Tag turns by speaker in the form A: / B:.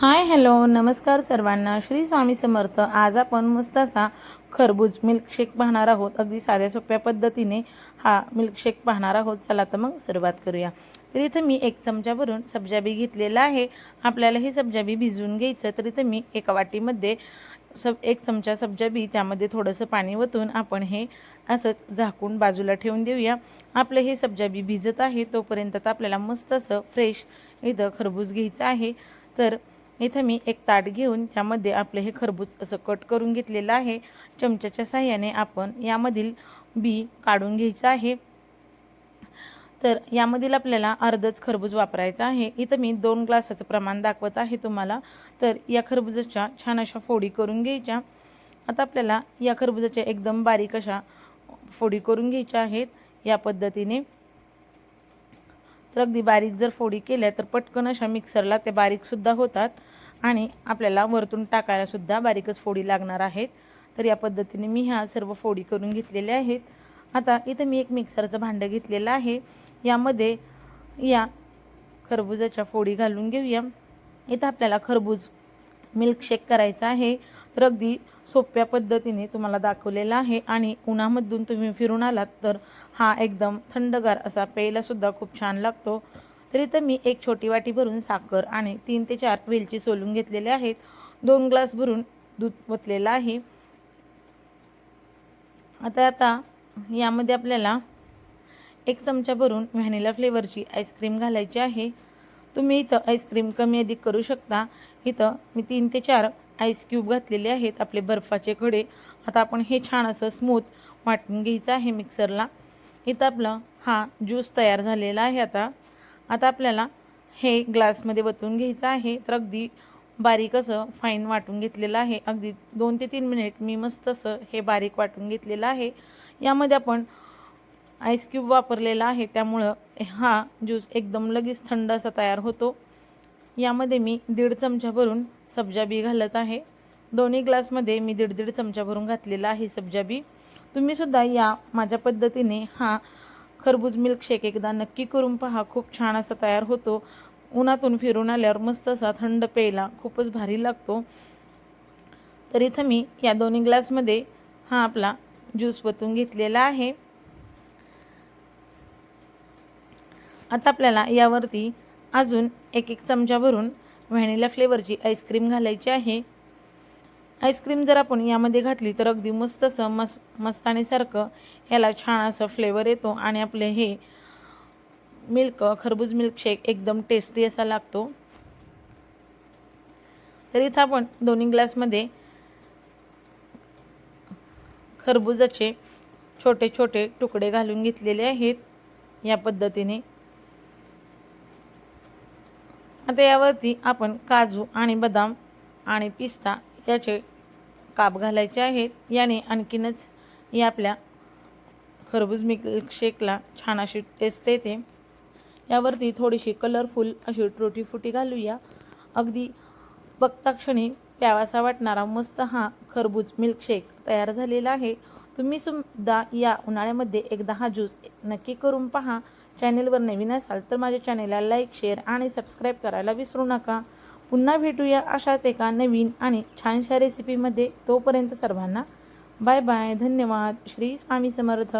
A: Hi hello नमस्कार सर्वांना. श्री स्वामी समर्थ. आज आपण मस्त असा खरबूज मिल्कशेक पाहणार आहोत. अगदी साध्या सोप्या पद्धतीने हा मिल्कशेक पाहणार आहोत. चला तर मग सुरुवात करूया. तर इथं मी एक चमच्यावरून सबजाबी घेतलेला आहे. आपल्याला हे सब्जाबी भिजवून घ्यायचं. तर इथं मी एका वाटीमध्ये सब एक चमचा सबजाबी त्यामध्ये थोडंसं पाणी वतून आपण हे असंच झाकून बाजूला ठेवून देऊया. आपलं हे सब्जाबी भिजत आहे तोपर्यंत तर आपल्याला मस्त असं फ्रेश इथं खरबूज घ्यायचं आहे. तर इथं मी एक ताट घेऊन त्यामध्ये आपले हे खरबूज असं कट करून घेतलेलं आहे. चमच्याच्या साह्याने आपण यामधील बी काढून घ्यायचं आहे. तर यामधील आपल्याला अर्धच खरबूज वापरायचं आहे. इथं मी दोन ग्लासाचं प्रमाण दाखवत आहे तुम्हाला. तर या खरबुजाच्या छान अशा फोडी करून घ्यायच्या. आता आपल्याला या खरबुजाच्या एकदम बारीक अशा फोडी करून घ्यायच्या आहेत. या पद्धतीने तर अगदी बारीक जर फोडी केल्या तर पटकन अशा मिक्सरला ते बारीकसुद्धा होतात. आणि आपल्याला वरतून टाकायलासुद्धा बारीकच फोडी लागणार आहेत. तर या पद्धतीने मी ह्या सर्व फोडी करून घेतलेल्या आहेत. आता इथं मी एक मिक्सरचं भांडं घेतलेलं आहे. यामध्ये या खरबुजाच्या फोडी घालून घेऊया. इथं आपल्याला खरबूज मिल्कशेक करायचा आहे. तर अगदी सोप्या पद्धतीने तुम्हाला दाखवलेला आहे. आणि उन्हामधून तुम्ही फिरून आलात तर हा एकदम थंडगार असा प्यायलासुद्धा खूप छान लागतो. तरी तर मी एक छोटी वाटी भरून साखर आणि तीन ते चार वेलची सोलून घेतलेले आहेत. दोन ग्लास भरून दूध ओतलेलं आहे. आता आता यामध्ये आपल्याला एक चमचा भरून व्हॅनिला फ्लेवरची आईस्क्रीम घालायची आहे. तुम्ही इथं आईस्क्रीम कमी अधिक करू शकता. इथं मी तीन ते चार आईस क्यूब घातलेले आहेत आपले बर्फाचे खडे आता आपण हे छान असं स्मूथ वाटून घ्यायचं आहे मिक्सरला इथं आपलं हा ज्यूस तयार झालेला आहे आता. आता आपल्याला हे ग्लासमध्ये बतवून घ्यायचं आहे. तर अगदी बारीक असं फाईन वाटून घेतलेलं आहे. अगदी दोन ते तीन मिनिट मी मस्त असं हे बारीक वाटून घेतलेलं आहे. यामध्ये आपण आईस क्यूब वापरलेला आहे. त्यामुळं हा ज्यूस एकदम लगेच थंड असा तयार होतो. यामध्ये मी दीड चमचा भरून सब्जा बी घालत आहे. दोन्ही ग्लासमध्ये मी दीड दीड चमचा भरून घातलेला आहे सब्जा बी. तुम्हीसुद्धा या माझ्या पद्धतीने हा खरबूज मिल्कशेक एकदा नक्की करून पहा. खूप छान असा तयार होतो. उन्हातून फिरून आल्यावर मस्त असा थंड प्यायला खूपच भारी लागतो. तर इथं मी या दोन्ही ग्लासमध्ये हा आपला ज्यूस वतून घेतलेला आहे. आता आपल्याला यावरती अजून एक एक चमचा भरून व्हॅनिला फ्लेवरची आईस्क्रीम घालायची आहे. आईस्क्रीम जर आपण यामध्ये घातली तर अगदी मस्त असं मस मस्तानीसारखं ह्याला छान असं फ्लेवर येतो आणि आपले हे मिल्क खरबूज मिल्कशेक एकदम टेस्टी असा लागतो. तर इथं आपण दोन्ही ग्लासमध्ये खरबुजाचे छोटे छोटे तुकडे घालून घेतलेले आहेत. या पद्धतीने आता यावरती आपण काजू आणि बदाम आणि पिस्ता याचे काप घालायचे आहेत. याने आणखीनच या आपल्या खरबूज मिल्कशेकला छान अशी टेस्ट येते. यावरती थोडीशी कलरफुल अशी टुटीफुटी घालूया. अगदी बघता क्षणी प्यावासा वाटणारा मस्त हा खरबूज मिल्कशेक तयार झालेला आहे. तुम्ही सुद्धा या उन्हाळ्यामध्ये एकदा हा ज्यूस नक्की करून पहा. चॅनेलवर नवीन असाल तर माझ्या चॅनेलला लाईक शेअर आणि सबस्क्राईब करायला विसरू नका. पुन्हा भेटूया अशाच एका नवीन आणि छानशा रेसिपीमध्ये तोपर्यंत सर्वांना बाय बाय. धन्यवाद. श्री स्वामी समर्थ.